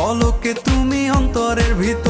পলকে তুমি অন্তরের ভিতর?